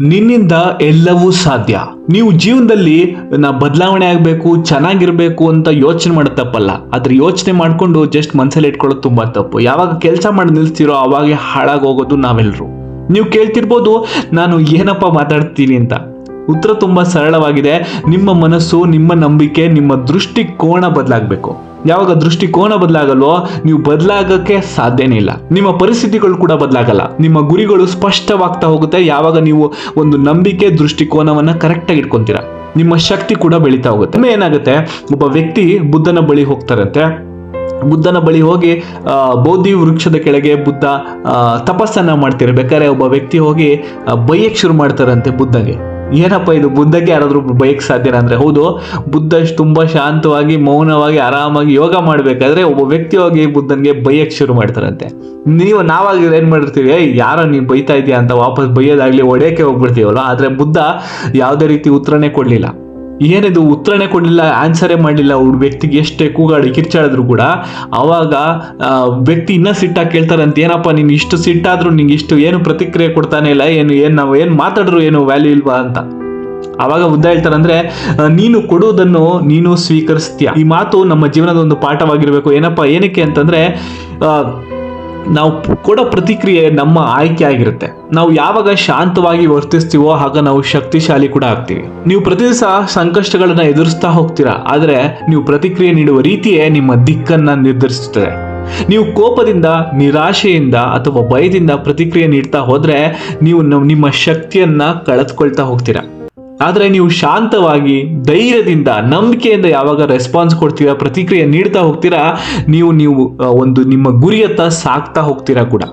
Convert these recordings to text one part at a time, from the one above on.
ನಿನ್ನಿಂದ ಎಲ್ಲವೂ ಸಾಧ್ಯ. ನೀವು ಜೀವನದಲ್ಲಿ ನಾ ಬದಲಾವಣೆ ಆಗಬೇಕು, ಚೆನ್ನಾಗಿರ್ಬೇಕು ಅಂತ ಯೋಚನೆ ಮಾಡೋದು ತಪ್ಪಲ್ಲ. ಆದ್ರೆ ಯೋಚನೆ ಮಾಡ್ಕೊಂಡು ಜಸ್ಟ್ ಮನ್ಸಲ್ಲಿ ಇಟ್ಕೊಳ್ಳೋದು ತುಂಬಾ ತಪ್ಪು. ಯಾವಾಗ ಕೆಲಸ ಮಾಡಿ ನಿಲ್ಸ್ತಿರೋ ಅವಾಗೆ ಹಾಳಾಗೋಗೋದು ನಾವೆಲ್ಲರೂ ನೀವು ಕೇಳ್ತಿರ್ಬೋದು, ನಾನು ಏನಪ್ಪ ಮಾತಾಡ್ತೀನಿ ಅಂತ. ಉತ್ತರ ತುಂಬಾ ಸರಳವಾಗಿದೆ. ನಿಮ್ಮ ಮನಸ್ಸು, ನಿಮ್ಮ ನಂಬಿಕೆ, ನಿಮ್ಮ ದೃಷ್ಟಿಕೋನ ಬದಲಾಗಬೇಕು. ಯಾವಾಗ ದೃಷ್ಟಿಕೋನ ಬದಲಾಗಲ್ವೋ, ನೀವು ಬದಲಾಗಕ್ಕೆ ಸಾಧ್ಯನೇ ಇಲ್ಲ. ನಿಮ್ಮ ಪರಿಸ್ಥಿತಿಗಳು ಕೂಡ ಬದಲಾಗಲ್ಲ. ನಿಮ್ಮ ಗುರಿಗಳು ಸ್ಪಷ್ಟವಾಗ್ತಾ ಹೋಗುತ್ತೆ. ಯಾವಾಗ ನೀವು ಒಂದು ನಂಬಿಕೆ, ದೃಷ್ಟಿಕೋನವನ್ನ ಕರೆಕ್ಟಾಗಿ ಇಟ್ಕೊಂತೀರ. ನಿಮ್ಮ ಶಕ್ತಿ ಕೂಡ ಬೆಳೀತಾ ಹೋಗುತ್ತೆ. ಒಮ್ಮೆ ಏನಾಗುತ್ತೆ? ಒಬ್ಬ ವ್ಯಕ್ತಿ ಬುದ್ಧನ ಬಳಿ ಹೋಗ್ತಾರಂತೆ. ಬುದ್ಧನ ಬಳಿ ಹೋಗಿ ಬೋಧಿ ವೃಕ್ಷದ ಕೆಳಗೆ ಬುದ್ಧ ತಪಸ್ಸನ್ನ ಮಾಡ್ತಿರ್ಬೇಕಾದ್ರೆ ಒಬ್ಬ ವ್ಯಕ್ತಿ ಹೋಗಿ ಬೈಯಕ್ಕೆ ಶುರು ಮಾಡ್ತಾರಂತೆ ಬುದ್ಧಗೆ. ಏನಪ್ಪ ಇದು ಬುದ್ಧಕ್ಕೆ ಯಾರಾದರೂ ಬೈಕ್ ಸಾಧ್ಯನ ಅಂದರೆ? ಹೌದು, ಬುದ್ಧ ತುಂಬಾ ಶಾಂತವಾಗಿ, ಮೌನವಾಗಿ, ಆರಾಮಾಗಿ ಯೋಗ ಮಾಡಬೇಕಾದ್ರೆ ಒಬ್ಬ ವ್ಯಕ್ತಿ ಹೋಗಿ ಬೈಯಕ್ಕೆ ಬೈಯಕ್ ಶುರು ಮಾಡ್ತಾರಂತೆ. ನೀವು ನಾವಾಗ ಏನು ಮಾಡಿರ್ತೀವಿ ಯಾರೋ ನೀವು ಬೈತಾ ಇದೆಯಾ? ಅಂತ ವಾಪಸ್ ಬೈಯೋದಾಗಲಿ, ಒಡೆಯಕ್ಕೆ ಹೋಗ್ಬಿಡ್ತೀವಲ್ಲ ಆದರೆ ಬುದ್ಧ ಯಾವುದೇ ರೀತಿ ಉತ್ತರನೇ ಕೊಡ್ಲಿಲ್ಲ. ಏನಿದು ಉತ್ತರನೇ ಕೊಡಲಿಲ್ಲ ಆನ್ಸರೇ ಮಾಡಲಿಲ್ಲ. ಅವ್ರ ವ್ಯಕ್ತಿಗೆ ಎಷ್ಟೇ ಕೂಗಾಡಿ ಕಿರ್ಚಾಡಿದ್ರು ಕೂಡ ಆವಾಗ ವ್ಯಕ್ತಿ ಇನ್ನೂ ಸಿಟ್ಟಾಗಿ ಕೇಳ್ತಾರಂತ, ಏನಪ್ಪ ನೀನು ಇಷ್ಟು ಸಿಟ್ಟಾದರೂ ನಿಂಗೆ ಇಷ್ಟು ಏನು ಪ್ರತಿಕ್ರಿಯೆ ಕೊಡ್ತಾನೆ ಇಲ್ಲ, ಏನು ಏನು ನಾವು ಏನು ಮಾತಾಡ್ರು ಏನು ವ್ಯಾಲ್ಯೂ ಇಲ್ವಾ ಅಂತ. ಆವಾಗ ಉದ್ದ ಹೇಳ್ತಾರಂದ್ರೆ ನೀನು ಕೊಡುವುದನ್ನು ನೀನು ಸ್ವೀಕರಿಸ್ತೀಯ. ಈ ಮಾತು ನಮ್ಮ ಜೀವನದ ಒಂದು ಪಾಠವಾಗಿರಬೇಕು. ಏನಪ್ಪ, ಏನಕ್ಕೆ ಅಂತಂದ್ರೆ ನಾವು ಕೊಡೋ ಪ್ರತಿಕ್ರಿಯೆ ನಮ್ಮ ಆಯ್ಕೆ ಆಗಿರುತ್ತೆ. ನಾವು ಯಾವಾಗ ಶಾಂತವಾಗಿ ವರ್ತಿಸ್ತೀವೋ ಆಗ ನಾವು ಶಕ್ತಿಶಾಲಿ ಕೂಡ ಆಗ್ತೀವಿ. ನೀವು ಪ್ರತಿ ದಿವಸ ಸಂಕಷ್ಟಗಳನ್ನ ಎದುರಿಸ್ತಾ ಹೋಗ್ತೀರಾ? ಆದರೆ ನೀವು ಪ್ರತಿಕ್ರಿಯೆ ನೀಡುವ ರೀತಿಯೇ ನಿಮ್ಮ ದಿಕ್ಕನ್ನ ನಿರ್ಧರಿಸುತ್ತದೆ. ನೀವು ಕೋಪದಿಂದ, ನಿರಾಶೆಯಿಂದ ಅಥವಾ ಭಯದಿಂದ ಪ್ರತಿಕ್ರಿಯೆ ನೀಡ್ತಾ ಹೋದ್ರೆ ನೀವು ನಿಮ್ಮ ಶಕ್ತಿಯನ್ನ ಕಳೆದುಕೊಳ್ತಾ ಹೋಗ್ತೀರಾ. ಆದ್ರೆ ನೀವು ಶಾಂತವಾಗಿ, ಧೈರ್ಯದಿಂದ, ನಂಬಿಕೆಯಿಂದ ಯಾವಾಗ ರೆಸ್ಪಾನ್ಸ್ ಕೊಡ್ತೀರಾ, ಪ್ರತಿಕ್ರಿಯೆ ನೀಡ್ತಾ ಹೋಗ್ತೀರಾ, ನೀವು ನೀವು ಒಂದು ನಿಮ್ಮ ಗುರಿಯತ್ತ ಸಾಕ್ತಾ ಹೋಗ್ತೀರಾ ಕೂಡ.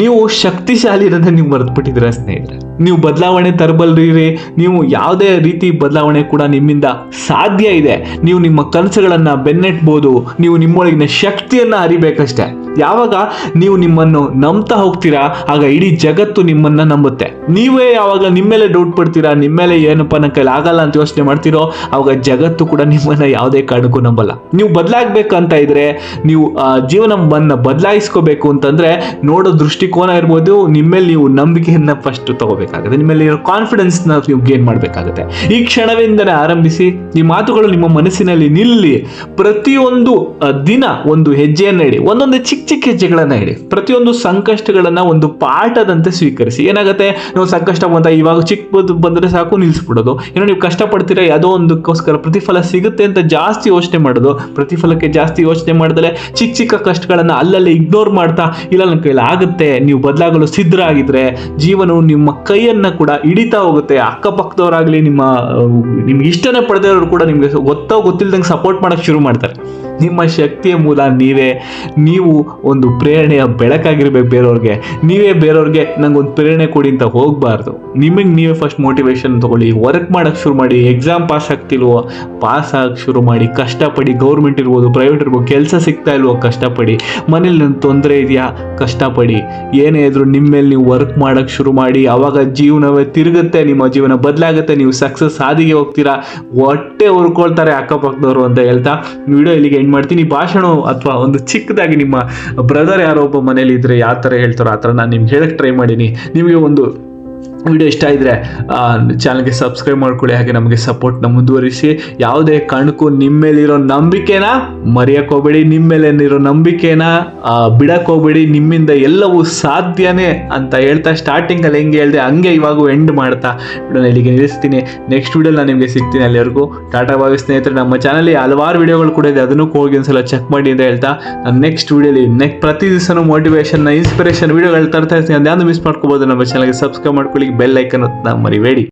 ನೀವು ಶಕ್ತಿಶಾಲಿ ಇರೋದನ್ನ ನೀವು ಮರೆತ್ಬಿಟ್ಟಿದ್ದೀರಾ ಸ್ನೇಹಿತರೆ. ನೀವು ಬದಲಾವಣೆ ತರಬಲ್ರಿ ನೀವು ಯಾವುದೇ ರೀತಿ ಬದಲಾವಣೆ ಕೂಡ ನಿಮ್ಮಿಂದ ಸಾಧ್ಯ ಇದೆ. ನೀವು ನಿಮ್ಮ ಕನಸುಗಳನ್ನು ಬೆನ್ನೆಟ್ಬೋದು, ನೀವು ನಿಮ್ಮೊಳಗಿನ ಶಕ್ತಿಯನ್ನ ಅರಿಬೇಕಷ್ಟೇ. ಯಾವಾಗ ನೀವು ನಿಮ್ಮನ್ನು ನಂಬ್ತಾ ಹೋಗ್ತೀರಾ, ಆಗ ಇಡೀ ಜಗತ್ತು ನಿಮ್ಮನ್ನ ನಂಬುತ್ತೆ. ನೀವೇ ಯಾವಾಗ ನಿಮ್ಮ ಮೇಲೆ ಡೌಟ್ ಪಡ್ತೀರಾ, ನಿಮ್ಮ ಮೇಲೆ ಏನಪ್ಪ ನನ್ನ ಕೈಲಿ ಆಗಲ್ಲ ಅಂತ ಯೋಚನೆ ಮಾಡ್ತೀರೋ ಅವಾಗ ಜಗತ್ತು ಕೂಡ ನಿಮ್ಮನ್ನ ಯಾವುದೇ ಕಾರಣಕ್ಕೂ ನಂಬಲ್ಲ. ನೀವು ಬದಲಾಗಬೇಕಂತ ಇದ್ರೆ, ನೀವು ಜೀವನವನ್ನ ಬದಲಾಯಿಸ್ಕೋಬೇಕು ಅಂತಂದ್ರೆ, ನೋಡೋ ದೃಷ್ಟಿಕೋನ ಇರ್ಬೋದು, ನಿಮ್ಮ ಮೇಲೆ ನೀವು ನಂಬಿಕೆಯನ್ನ ಫಸ್ಟ್ ತಗೋಬೇಕಾಗುತ್ತೆ. ನಿಮ್ಮಲ್ಲಿ ಮೇಲೆ ಇರೋ ಕಾನ್ಫಿಡೆನ್ಸ್ನ ನೀವು ಗೇನ್ ಮಾಡಬೇಕಾಗುತ್ತೆ. ಈ ಕ್ಷಣವಿಂದನೇ ಆರಂಭಿಸಿ, ಈ ಮಾತುಗಳು ನಿಮ್ಮ ಮನಸ್ಸಿನಲ್ಲಿ ನಿಲ್ಲಿ, ಪ್ರತಿಯೊಂದು ದಿನ ಒಂದು ಹೆಜ್ಜೆಯನ್ನ ಇಡಿ. ಒಂದೊಂದು ಚಿಕ್ಕ ಚಿಕ್ಕ ಹೆಜ್ಜೆಗಳನ್ನ ಇಡಿ ಪ್ರತಿಯೊಂದು ಸಂಕಷ್ಟಗಳನ್ನ ಒಂದು ಪಾಠದಂತೆ ಸ್ವೀಕರಿಸಿ. ಏನಾಗುತ್ತೆ? ನೀವು ಸಂಕಷ್ಟ ಬಂದ, ಇವಾಗ ಚಿಕ್ಕ ಬದ್- ಬಂದ್ರೆ ಸಾಕು, ನಿಲ್ಸ್ಬಿಡೋದು. ಏನೋ ನೀವು ಕಷ್ಟಪಡ್ತೀರಾ, ಯಾವುದೋ ಒಂದಕ್ಕೋಸ್ಕರ ಪ್ರತಿಫಲ ಸಿಗುತ್ತೆ ಅಂತ ಜಾಸ್ತಿ ಯೋಚನೆ ಮಾಡೋದು. ಪ್ರತಿಫಲಕ್ಕೆ ಜಾಸ್ತಿ ಯೋಚನೆ ಮಾಡಿದ್ರೆ ಚಿಕ್ಕ ಚಿಕ್ಕ ಕಷ್ಟಗಳನ್ನ ಅಲ್ಲಲ್ಲಿ ಇಗ್ನೋರ್ ಮಾಡ್ತಾ, ಇಲ್ಲ ನನ್ನ ಕೈಲಿ ಆಗುತ್ತೆ, ನೀವು ಬದಲಾಗಲು ಸಿದ್ಧರಾಗಿದ್ರೆ ಜೀವನವು ನಿಮ್ಮ ಕೈಯನ್ನ ಕೂಡ ಹಿಡಿತಾ ಹೋಗುತ್ತೆ. ಅಕ್ಕಪಕ್ಕದವರಾಗ್ಲಿ, ನಿಮ್ಮ, ನಿಮ್ಗೆ ಇಷ್ಟನೇ ಪಡೆದವರು ಕೂಡ ನಿಮ್ಗೆ ಗೊತ್ತೋ ಗೊತ್ತಿಲ್ಲದಂಗೆ ಸಪೋರ್ಟ್ ಮಾಡಕ್ ಶುರು ಮಾಡ್ತಾರೆ. ನಿಮ್ಮ ಶಕ್ತಿಯ ಮೂಲ ನೀವೇ. ನೀವು ಒಂದು ಪ್ರೇರಣೆಯ ಬೆಳಕಾಗಿರ್ಬೇಕು ಬೇರೆಯವ್ರಿಗೆ. ನೀವೇ ಬೇರೆಯವ್ರಿಗೆ ನಂಗೆ ಒಂದು ಪ್ರೇರಣೆ ಕೊಡಿ ಅಂತ ಹೋಗಬಾರ್ದು. ನಿಮಗೆ ನೀವೇ ಫಸ್ಟ್ ಮೋಟಿವೇಶನ್ ತಗೊಳ್ಳಿ. ವರ್ಕ್ ಮಾಡೋಕ್ಕೆ ಶುರು ಮಾಡಿ. ಎಕ್ಸಾಮ್ ಪಾಸ್ ಆಗ್ತಿಲ್ವೋ ಪಾಸ್ ಆಗಕ್ಕೆ ಶುರು ಮಾಡಿ. ಕಷ್ಟಪಡಿ ಗೌರ್ಮೆಂಟ್ ಇರ್ಬೋದು ಪ್ರೈವೇಟ್ ಇರ್ಬೋದು, ಕೆಲಸ ಸಿಗ್ತಾ ಇಲ್ವೋ, ಕಷ್ಟಪಡಿ. ಮನೇಲಿ ನನ್ನ ತೊಂದರೆ ಇದೆಯಾ? ಕಷ್ಟಪಡಿ. ಏನೇ ಇದ್ರು ನಿಮ್ಮ ಮೇಲೆ ನೀವು ವರ್ಕ್ ಮಾಡೋಕ್ಕೆ ಶುರು ಮಾಡಿ. ಆವಾಗ ಜೀವನವೇ ತಿರುಗುತ್ತೆ, ನಿಮ್ಮ ಜೀವನ ಬದಲಾಗುತ್ತೆ, ನೀವು ಸಕ್ಸಸ್ ಹಾದಿಗೆ ಹೋಗ್ತೀರಾ? ಹೊಟ್ಟೆ ಹುರ್ಕೊಳ್ತಾರೆ ಅಕ್ಕಪಕ್ಕದವರು ಅಂತ ಹೇಳ್ತಾ. ವಿಡಿಯೋ ಇಲ್ಲಿಗೆ ಎಂಡ್ ಮಾಡ್ತೀನಿ? ಭಾಷಣ ಅಥವಾ ಒಂದು ಚಿಕ್ಕದಾಗಿ ನಿಮ್ಮ ಬ್ರದರ್ ಯಾರೋ ಒಬ್ಬ ಮನೇಲಿ ಇದ್ರೆ ಯಾವ ಥರ ಹೇಳ್ತಾರೋ ಆ ಥರ ನಾನು ನಿಮ್ಗೆ ಹೇಳಕ್ಕೆ ಟ್ರೈ ಮಾಡೀನಿ. ನಿಮಗೆ ಒಂದು ವಿಡಿಯೋ ಇಷ್ಟ ಇದ್ರೆ ಚಾನಲ್ಗೆ ಸಬ್ಸ್ಕ್ರೈಬ್ ಮಾಡ್ಕೊಳ್ಳಿ, ಹಾಗೆ ನಮಗೆ ಸಪೋರ್ಟ್ನ ಮುಂದುವರಿಸಿ. ಯಾವುದೇ ಕಾರಣಕ್ಕೂ ನಿಮ್ಮ ಮೇಲಿರೋ ನಂಬಿಕೆನ ಮರೆಯಕ್ಕೆ ಹೋಗ್ಬೇಡಿ ನಿಮ್ಮ ಮೇಲೇನಿರೋ ನಂಬಿಕೆನ ಬಿಡಕ್ಕೆ ಹೋಗ್ಬೇಡಿ. ನಿಮ್ಮಿಂದ ಎಲ್ಲವೂ ಸಾಧ್ಯನೇ ಅಂತ ಹೇಳ್ತಾ ಸ್ಟಾರ್ಟಿಂಗಲ್ಲಿ ಹೆಂಗೆ ಹೇಳಿದೆ, ಹಂಗೆ ಇವಾಗೂ ಎಂಡ್ ಮಾಡ್ತಾ ವಿಡಿಯೋನ ಇಲ್ಲಿಗೆ ನಿಲ್ಲಿಸ್ತೀನಿ. ನೆಕ್ಸ್ಟ್ ವಿಡಿಯೋ ನಾನು ನಿಮಗೆ ಸಿಗ್ತೀನಿ ಅಲ್ಲಿವರೆಗೂ. ಟಾಟಾ ಬಾವಿ ಸ್ನೇಹಿತರೆ, ನಮ್ಮ ಚಾನಲ್ಲಿ ಹಲವಾರು ವಿಡಿಯೋಗಳು ಕೂಡ ಇದೆ. ಅದನ್ನು ಹೋಗಿ ಒಂದ್ಸಲ ಚೆಕ್ ಮಾಡಿ ಅಂತ ಹೇಳ್ತಾ, ನಾನು ನೆಕ್ಸ್ಟ್ ವಿಡಿಯೋಲಿ ನೆಕ್ಸ್ಟ್ ಪ್ರತಿ ದಿವಸನೂ ಮೋಟಿವೇಶನ್ ಇನ್ಸ್ಪಿರೇಷನ್ ವಿಡಿಯೋಗಳು ತರ್ತಾ ಇರ್ತೀನಿ. ಅದ್ಯಾವುದು ಮಿಸ್ ಮಾಡ್ಕೋಬೋದು, ನಮ್ಮ ಚಾನಲ್ಗೆ ಸಬ್ಸ್ಕ್ರೈಬ್ ಮಾಡ್ಕೊಳ್ಳಿ. ಬೆಲ್ ಐಕನ್ ಮರಿಬೇಡಿ.